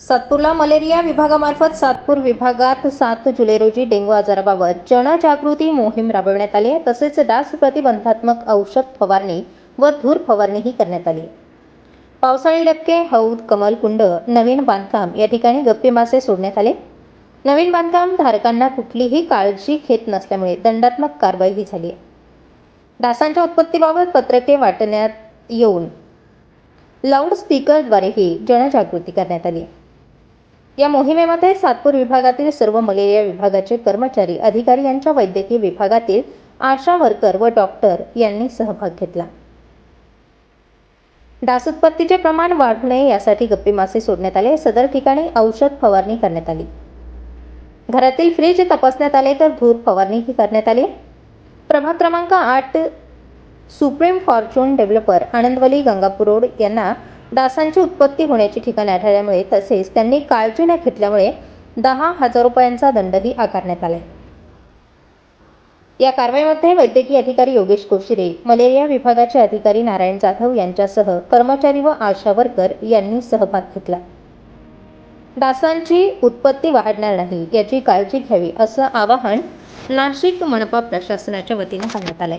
सातपूरला malaria विभागामार्फत सातपूर विभागात सात जुलै रोजी डेंग्यू आजाराबाबत जनजागृती मोहीम राबविण्यात आली आहे. तसेच डास प्रतिबंधात्मक औषध फवारणी व धूर फवारणीही करण्यात आली पावसाळी डबके हौद कमल कुंड नवीन बांधकाम या ठिकाणी गप्पी मासे सोडण्यात आले. नवीन बांधकाम धारकांना कुठलीही काळजी घेत नसल्यामुळे दंडात्मक कारवाईही झाली आहे. डासांच्या उत्पत्तीबाबत पत्रके वाटण्यात येऊन लाऊडस्पीकरद्वारेही जनजागृती करण्यात आली या मोहिमेमध्ये सातपूर विभागातील सर्व मलेरिया विभागाचे कर्मचारी अधिकारी यांच्या वैद्यकीय विभागातील आशा वर्कर व डॉक्टर यांनी सहभाग घेतला. डास उत्पत्तीचे प्रमाण वाढू नये यासाठी गप्पी मासे सोडण्यात आले. सदर ठिकाणी औषध फवारणी करण्यात आली. घरातील फ्रीज तपासण्यात आले तर धूर फवारणीही करण्यात आली. प्रभाग क्रमांक आठ supreme fortune developer Anandvalli Gangapur road यांना डासांची उत्पत्ती होण्याची ठिकाणे आढळल्यामुळे तसेच त्यांनी काळजी न घेतल्यामुळे दहा हजार रुपयांचा दंडही आकारण्यात आला या कारवाईमध्ये वैद्यकीय अधिकारी योगेश कोशिरे मलेरिया विभागाचे अधिकारी नारायण जाधव यांच्यासह कर्मचारी व आशा वर्कर यांनी सहभाग घेतला. डासांची उत्पत्ती वाढणार नाही याची काळजी घ्यावी असं आवाहन नाशिक मनपा प्रशासनाच्या वतीने करण्यात आलंय.